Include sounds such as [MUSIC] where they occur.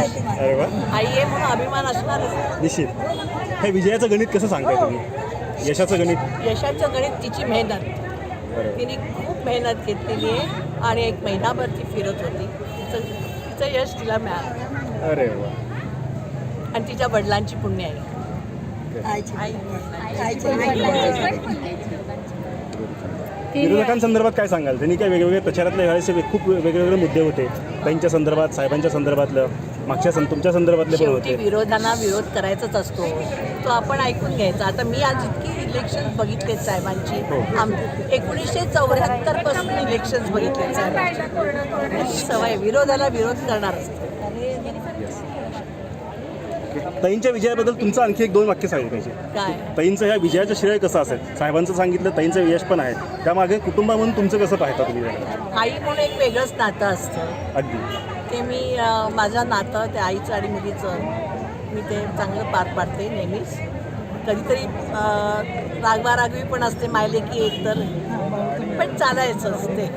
अरे वा. आई आहे म्हणून अभिमान असणारच. निश्चित. हे विजयाचं गणित कसं सांगताय तुम्ही? यशाचं गणित? यशाचं गणित तिची मेहनत. बरोबर तिने खूप मेहनत घेतलेली आहे आणि एक महिनाभर ती फिरत होती. तिचं तिचं यश तिला मिळालं. अरे वा. आणि तिच्या वडिलांची पुण्य आहे. आई विरोधकांसंदर्भात काय सांगाल? त्यांनी काय वेगवेगळे प्रचारातले वेळेस खूप वेगवेगळे मुद्दे होते. त्यांच्या संदर्भात साहेबांच्या संदर्भातलं मागच्या सं तुमच्या संदर्भातले पण होते. विरोधांना विरोध करायचाच असतो. तो आपण ऐकून घ्यायचा. आता मी आज इतकी इलेक्शन बघितलेत साहेबांची. हो. आम एकोणीसशे चौऱ्याहत्तरपासून इलेक्शन साहेबांची. सवय विरोधाला विरोध करणार असतो. ताईंच्या विजयाबद्दल तुमचं आणखी एक दोन वाक्य सांगितलं पाहिजे. काय? ताईंचं ह्या विजयाचं श्रेय कसं असेल? साहेबांचं सांगितलं ताईंचं यश पण आहे. त्यामागे कुटुंबा म्हणून तुमचं कसं पाहता तुम्ही? आई म्हणून एक वेगळंच नातं असतं. अगदी. ते मी माझं नातं ते आईचं आणि मुलीचं मी ते चांगलं पार पाडते नेहमीच. कधीतरी अ, रागवारागवी पण असते मायले की एक तर. पण चालायचं असते. [LAUGHS]